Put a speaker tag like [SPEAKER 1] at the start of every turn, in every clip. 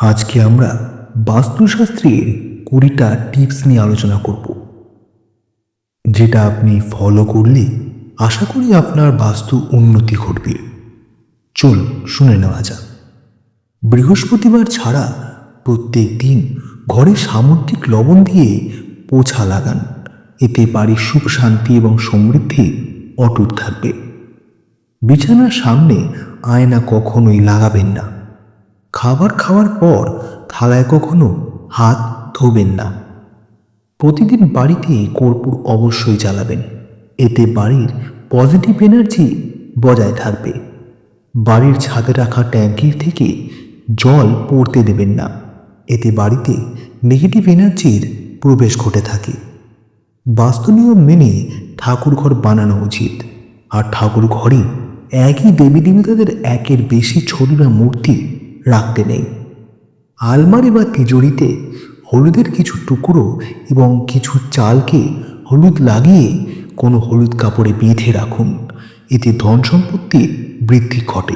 [SPEAKER 1] আজকে আমরা বাস্তুশাস্ত্রের কুড়িটা টিপস নিয়ে আলোচনা করব। যেটা আপনি ফলো করলে আশা করি আপনার বাস্তু উন্নতি ঘটবে। চল শুনে নেওয়া যাক। বৃহস্পতিবার ছাড়া প্রত্যেক দিন ঘরে সামুদ্রিক লবণ দিয়ে পোছা লাগান। এতে বাড়ির সুখ, শান্তি এবং সমৃদ্ধি অটুট থাকবে। বিছানার সামনে আয়না কখনোই লাগাবেন না। খাবার খাওয়ার পর থালায় কখনো হাত ধোবেন না। প্রতিদিন বাড়িতে কর্পূর অবশ্যই জ্বালাবেন। এতে বাড়ির পজিটিভ এনার্জি বজায় থাকবে। বাড়ির ছাদে রাখা ট্যাঙ্কির থেকে জল পড়তে দেবেন না। এতে বাড়িতে নেগেটিভ এনার্জির প্রবেশ ঘটে থাকে। বাস্তু নিয়ম মেনে ঠাকুর ঘর বানানো উচিত। আর ঠাকুর ঘরে একই দেবী দেবতাদের একের বেশি ছবি বা মূর্তি রাখতে নেই। আলমারি বা তিজুরিতে হলুদের কিছু টুকরো এবং কিছু চালকে হলুদ লাগিয়ে কোনো হলুদ কাপড়ে বেঁধে রাখুন। এতে ধন সম্পত্তির বৃদ্ধি ঘটে।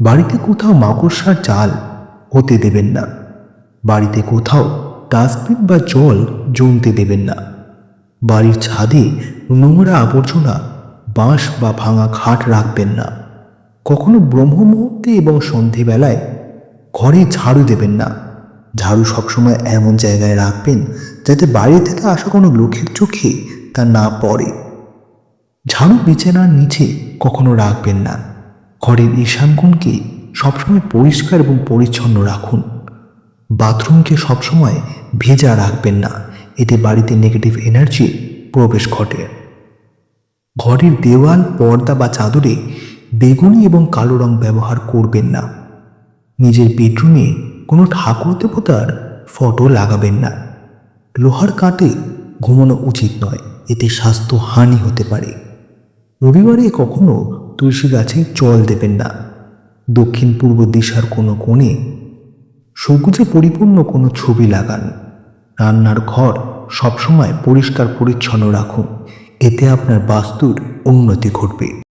[SPEAKER 1] বাড়িতে কোথাও মাকড়সার জাল হতে দেবেন না। বাড়িতে কোথাও ডাস্টবিন বা জল জমতে দেবেন না। বাড়ির ছাদে নোংরা আবর্জনা, বাঁশ বা ভাঙা খাট রাখবেন না। কখনো ব্রহ্ম মুহূর্তে এবং সন্ধেবেলায় ঘরে ঝাড়ু দেবেন না। ঝাড়ু সবসময় এমন জায়গায় রাখবেন যাতে বাইরে থেকে আসা কোনো লোকের চোখে তা না পড়ে। ঝাড়ু বিছানার নিচে কখনো রাখবেন না। ঘরের ঈশানকোণকে সবসময় পরিষ্কার এবং পরিচ্ছন্ন রাখুন। বাথরুমকে সবসময় ভেজা রাখবেন না, এতে বাড়িতে নেগেটিভ এনার্জি প্রবেশ ঘটে। ঘরের দেওয়াল, পর্দা বা চাদরে বেগুনি এবং কালো রং ব্যবহার করবেন না। নিজের বেডরুমে কোনো ঠাকুর দেবতার ফটো লাগাবেন না। লোহার কাটে ঘুমানো উচিত নয়, এতে স্বাস্থ্য হানি হতে পারে। রবিবারে কখনো তুলসী গাছে জল দেবেন না। দক্ষিণ পূর্ব দিশার কোনো কোণে সবুজে পরিপূর্ণ কোনো ছবি লাগান। রান্নার ঘর সবসময় পরিষ্কার পরিচ্ছন্ন রাখুন, এতে আপনার বাস্তুর উন্নতি ঘটবে।